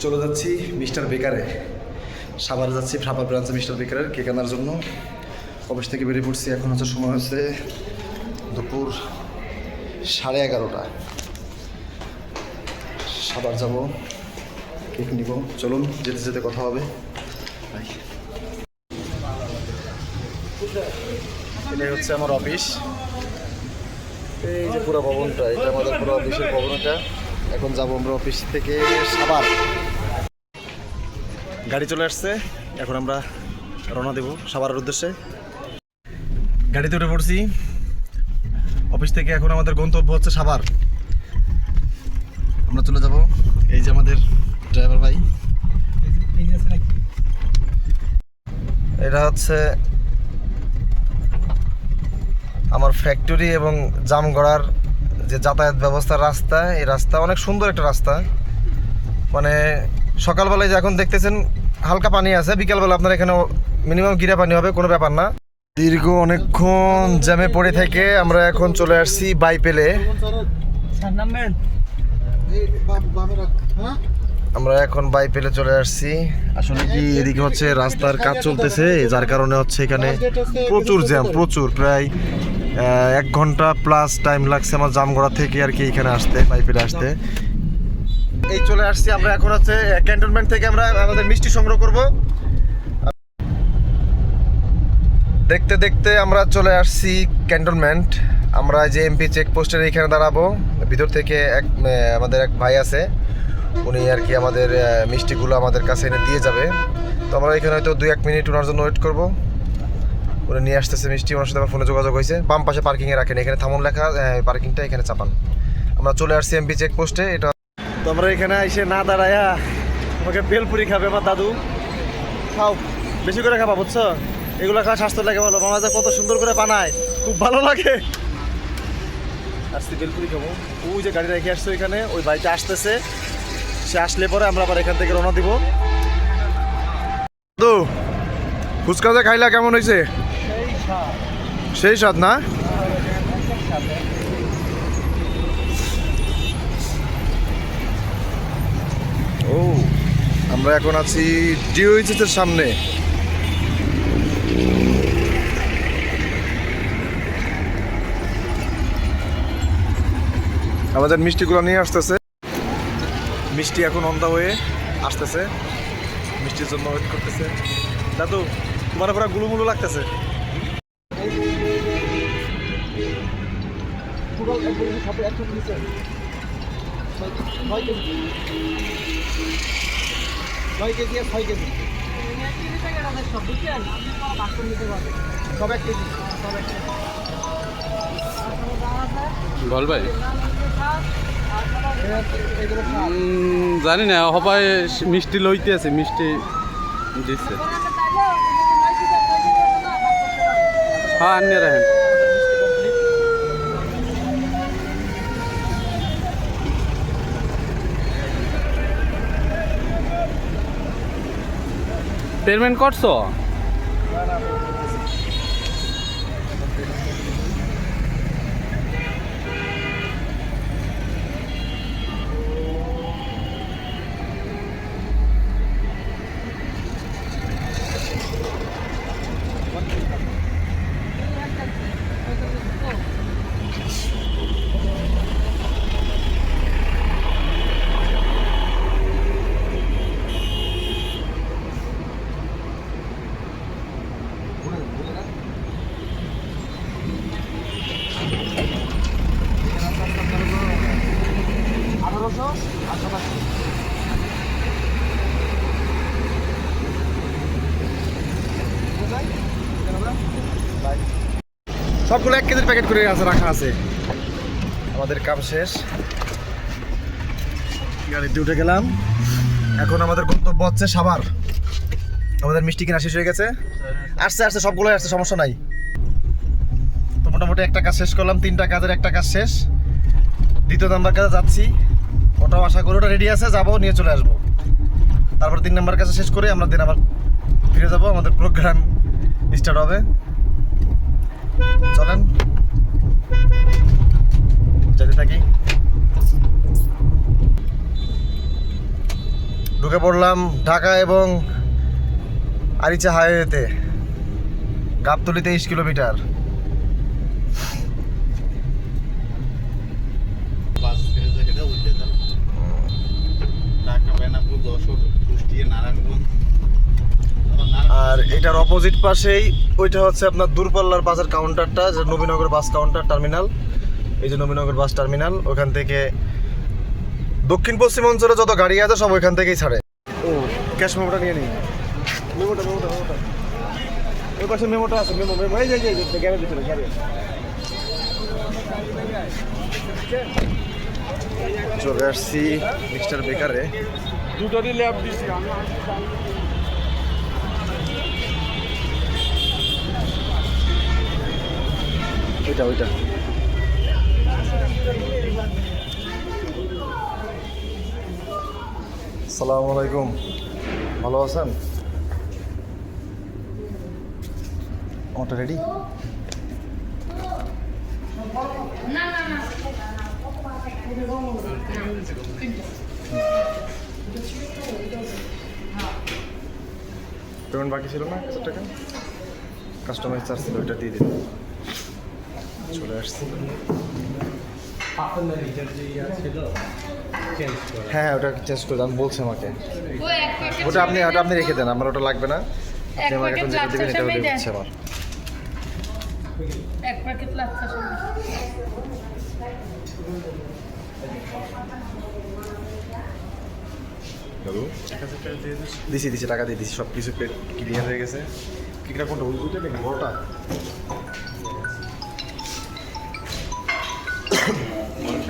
চলে যাচ্ছি মিস্টার বেকারে। সাবার যাচ্ছি ফ্রাপার ব্রাঞ্চে মিস্টার বেকারের কেক আনার জন্য। অফিস থেকে বেরিয়ে পড়ছি, এখন হচ্ছে সময় হচ্ছে দুপুর সাড়ে এগারোটা। সাবার যাব, কেক নিব। চলুন, যেতে যেতে কথা হবে। এটাই হচ্ছে আমার অফিস। এই যে পুরো ভবনটা, এটা আমাদের পুরো অফিসের ভবন এটা। এখন যাব আমরা অফিস থেকে সাবার গাড়ি চলে আসছে, এখন আমরা রওনা দেব সাভারের উদ্দেশ্যে। গাড়িতে উঠে পড়ছি। অফিস থেকে এখন আমাদের গন্তব্য হচ্ছে সাভার। আমরা চলে যাব। এই যে আমাদের ড্রাইভার ভাই। এটা হচ্ছে আমার ফ্যাক্টরি এবং জামগড়ার যে যাতায়াত ব্যবস্থার রাস্তা, এই রাস্তা অনেক সুন্দর একটা রাস্তা। মানে সকালবেলায় যে এখন দেখতেছেন, হালকা পানি আছে, বিকালবেলা আপনার এখানে মিনিমাম গিরা পানি হবে, কোনো ব্যাপার না। দীর্ঘ অনেকক্ষণ জ্যামে পড়ে থেকে আমরা এখন চলে আসছি বাইপেলে। আমরা এখন বাইপেলে চলে আসছি। আসলে কি এদিকে হচ্ছে রাস্তার কাজ চলতেছে, যার কারণে হচ্ছে এখানে প্রচুর জ্যাম, প্রচুর, প্রায় এক ঘণ্টা প্লাস টাইম লাগছে আমার জামগড়া থেকে আর কি এখানে আসতে বাইপেলে আসতে। এই চলে আসছি আমরা এখন হচ্ছে ক্যান্টনমেন্ট থেকে আমরা আমাদের মিষ্টি সংগ্রহ করব। দেখতে দেখতে আমরা চলে আসছি ক্যান্টনমেন্ট আমরা যে এমপি চেকপোস্টের এখানে দাঁড়াবো, ভিতর থেকে এক আমাদের এক ভাই আছে, উনি আর কি আমাদের মিষ্টিগুলো আমাদের কাছে এনে দিয়ে যাবে। তো আমরা এখানে হয়তো দুই এক মিনিট ওনার জন্য ওয়েট করব। উনি নিয়ে আসতেছে মিষ্টি ওনার সাথে আমার ফোনে যোগাযোগ হয়েছে। বাম পাশে পার্কিংয়ে রাখেন এখানে থামন লেখা পার্কিংটা এখানে চাপান। আমরা চলে আসছি এমপি চেকপোস্টে এটা তো আমরা এখানে এসে না দাঁড়ায়া আমাকে বেলপুরি খাবে আমার দাদু। খাও বেশি করে খাবা বুঝছ? এগুলো খাওয়া স্বাস্থ্য লাগে বলো মামা কত সুন্দর করে বানায় খুব ভালো লাগে। আসছি বেলপুরি খাব। ওই যে গাড়ি রেখে আসছে ওইখানে ওই বাইকটা আসতেছে। সে আসলে পরে আমরা আবার এখান থেকে রওনা দিব। দাদু ফুচকা যে খাইলা কেমন হয়েছে? সেই স্বাদ না ও, আমরা এখন আছি ডিওইচেসের সামনে। আমাদের মিষ্টিগুলো নিয়ে আসতেছে। মিষ্টি এখন অন্ধা হয়ে আসতেছে। মিষ্টির জন্য ওয়েট করতেছে। দাদু, তোমার পুরো গুলুমুলু লাগতেছে। ছয় কেজি। আর ছয় কেজি। সব এক কেজি। সব এক কেজি। বল ভাই। জানি না সবাই মিষ্টি লইতে আছে মিষ্টি দিচ্ছে। হ্যাঁ আনিয়ে রাখেন। পেমেন্ট করছ? সবগুলো এক কেজির প্যাকেট করে আছে, রাখা আছে। আমাদের কাম শেষ। গাড়িতে উঠে গেলাম। এখন আমাদের গন্তব্য হচ্ছে সাভার। আমাদের মিষ্টি কিনা শেষ হয়ে গেছে। আসছে আসছে সবগুলো আসছে, সমস্যা নাই। তো মোটামুটি একটা কাজ শেষ করলাম, তিনটা কাজের একটা কাজ শেষ। দ্বিতীয় নাম্বার কাজে যাচ্ছি। ওটাও আশা করি ওটা রেডি আছে, যাব, নিয়ে চলে আসব। তারপর তিন নাম্বার কাছে শেষ করে আমরা দিন আবার ফিরে যাব। আমাদের প্রোগ্রাম স্টার্ট হবে। ঢুকে পড়লাম ঢাকা এবং আরিচা হাইওয়েতে গাবতলি তেইশ কিলোমিটার। আর এটার অপোজিট পাশেই, ওইটা হচ্ছে আপনার দূরপাল্লার বাসের কাউন্টারটা যে নবীনগর বাস কাউন্টার টার্মিনাল এই যে নবীনগর বাস টার্মিনাল ওখান থেকে দক্ষিণ পশ্চিম অঞ্চলে যত গাড়ি আছে, সব ওইখান থেকেই ছাড়ে। ক্যাশ মেমোটা নিয়ে নিই মেমোটা মেমোটা মেমোটা। ওই পাশে মেমোটা আছে মেমো মেমো। এই যে এই যে গ্যারেজ ভিতরে গ্যারেজ চলে আসছি মিস্টার বেকারে। দুটোরই ল্যাব দিছি ওইটা ওইটা। সালাম আলাইকুম ভালো আছেন আমারটা রেডি পেমেন্ট বাকি ছিল না হাজার টাকা কাস্টমাইজ চার্জ ছিল ওইটা দিয়ে দিন চলে আসছি হ্যাঁ হ্যাঁ ওটা চেঞ্জ করে দেন, আমি বলছি আমাকে। ও এক প্যাকেট ওটা আপনি ওটা আপনি রেখে দেন আমার ওটা লাগবে না। আপনি আমাকে এখন যেটা দেবেন এটা হচ্ছে আমার। এক প্যাকেট লাচ্ছা সেমাই দিছি দিছি টাকা দিয়ে দিছি সব কিছু ক্লিয়ার হয়ে গেছে। কিটা কোনটা ওই ওইটা নাকি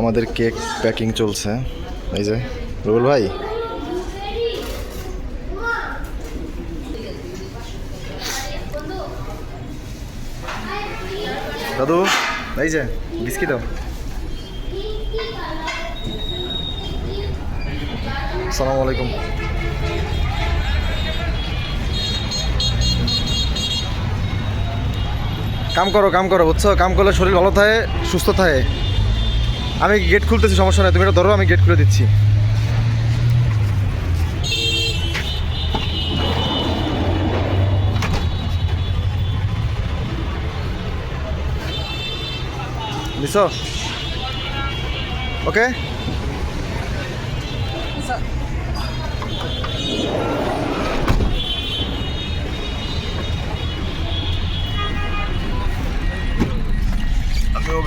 আমাদের কেক প্যাকিং চলছে। এই যে, রুবুল ভাই। দাদু, এই যে, বিস্কিট দাও। সালাম আলাইকুম। কাম করো কাম করো, বুঝছ? কাম করলে শরীর ভালো থাকে, সুস্থ থাকে। আমি গেট খুলতেছি, সমস্যা নাই, তুমি এটা ধরো, আমি গেট খুলে দিচ্ছি। ওকে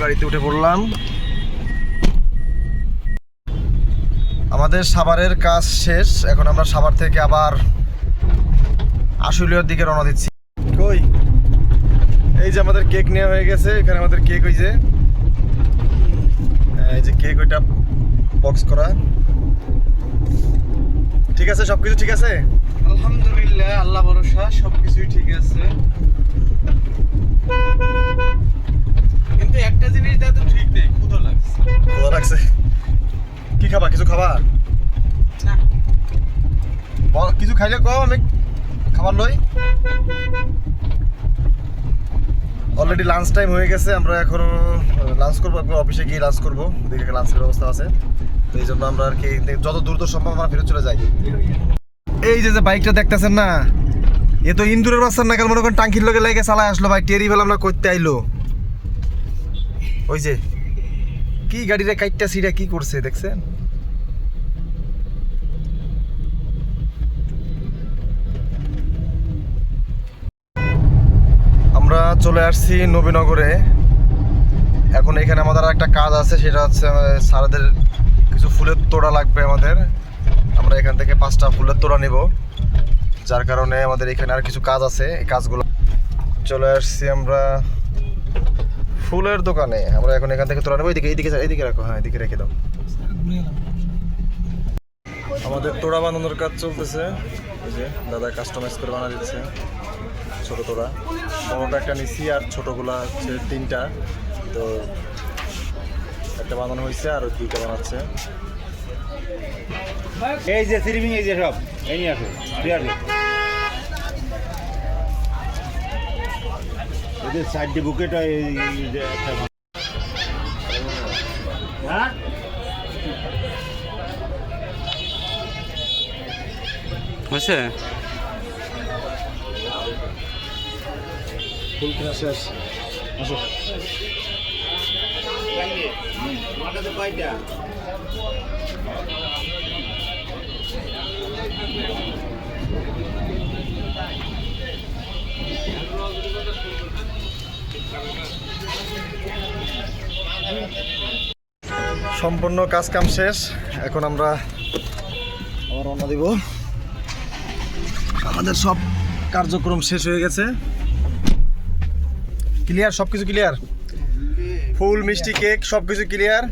গাড়িতে উঠে পড়লাম। আমাদের সাভারের কাজ শেষ। এখন আমরা সাভার থেকে আবার আশুলিয়ার দিকে রওনা দিচ্ছি। কই? এই যে আমাদের কেক নেওয়া হয়ে গেছে। এখানে আমাদের কেক ওই যে, এই যে কেক ওইটা বক্স করা। ঠিক আছে? সবকিছু ঠিক আছে? আলহামদুলিল্লাহ, আল্লাহ ভরসা, সবকিছুই ঠিক আছে কিন্তু একটা জিনিস দেওয়া তো ঠিক নেই ক্ষুধা লাগছে ভালো লাগছে। কি খাবা? কিছু খাবা? বল, কিছু খাইলে কও আমি। খাবার লই। অলরেডি লাঞ্চ টাইম হয়ে গেছে আমরা এখন লাঞ্চ করব একবার অফিসে গিয়ে লাঞ্চ করব। দেখে লাঞ্চের ব্যবস্থা আছে। তো এই জন্য আমরা আর কি যত দ্রুত সম্ভব আমরা ফিরে চলে যাই। এই যে যে বাইকটা দেখতেছেন না এ তো ইন্দুরের বাচ্চার নাকাল মনে করেন টাঙ্কির লোকে লেগে চালায় আসলো ভাই টেরি বেলা আমরা করতে আইলো। ওই যে কি গাড়িটা কাইটটা সিটা কি করছে, দেখছেন? আমরা চলে আসছি নবীনগরে। এখন এখানে আমাদের একটা কাজ আছে, সেটা হচ্ছে সারাদের কিছু ফুলের তোড়া লাগবে আমাদের। আমরা এখান থেকে পাঁচটা ফুলের তোড়া নেব, যার কারণে আমাদের এখানে আর কিছু কাজ আছে, এই কাজগুলো। চলে আসছি আমরা ফুলের দোকানে। আমরা এখন এখান থেকে তোলা নেব এইদিকে এইদিকে এইদিকে রাখো। হ্যাঁ এদিকে রেখে দাও। আমাদের তোড়া বানানোর কাজ চলতেছে। এই যে দাদা কাস্টমাইজ করে বানা দিচ্ছে। ছোট তোড়া। বড়টা একটা নিছি আর ছোটগুলা হচ্ছে তিনটা। তো একটা বানানো হয়েছে আর দুইটা বানাচ্ছে। এই যে সিরিমিং, এই যে সব। এই নিয়ে আসো। যে সাইড বুকেট এই যে একটা হ্যাঁ? হয়েছে? ফুল শেষ আসো। তোমার কাছে কয়টা? সম্পূর্ণ কাজ কাম শেষ। এখন আমরা আবার রওনা দিব। আমাদের সব কার্যক্রম শেষ হয়ে গেছে। ক্লিয়ার সব কিছু ক্লিয়ার ফুল মিষ্টি কেক সব কিছু ক্লিয়ার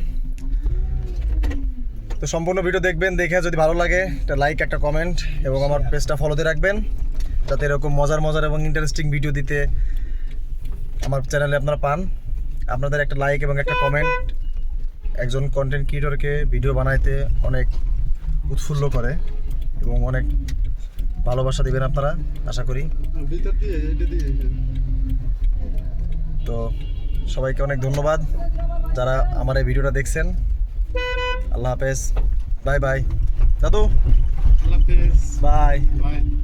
তো সম্পূর্ণ ভিডিও দেখবেন, দেখে যদি ভালো লাগে, একটা লাইক একটা কমেন্ট এবং আমার পেজটা ফলোতে রাখবেন। যাতে এরকম মজার মজার এবং ইন্টারেস্টিং ভিডিও দিতে আমার চ্যানেলে আপনারা পান। আপনাদের একটা লাইক এবং একটা কমেন্ট একজন কন্টেন্ট ক্রিয়েটরকে ভিডিও বানাইতে অনেক উৎফুল্ল করে এবং অনেক ভালোবাসা দিবেন আপনারা আশা করি। তো সবাইকে অনেক ধন্যবাদ যারা আমার এই ভিডিওটা দেখছেন। আল্লাহ হাফেজ। Bye bye. দাদু। বাই। বাই।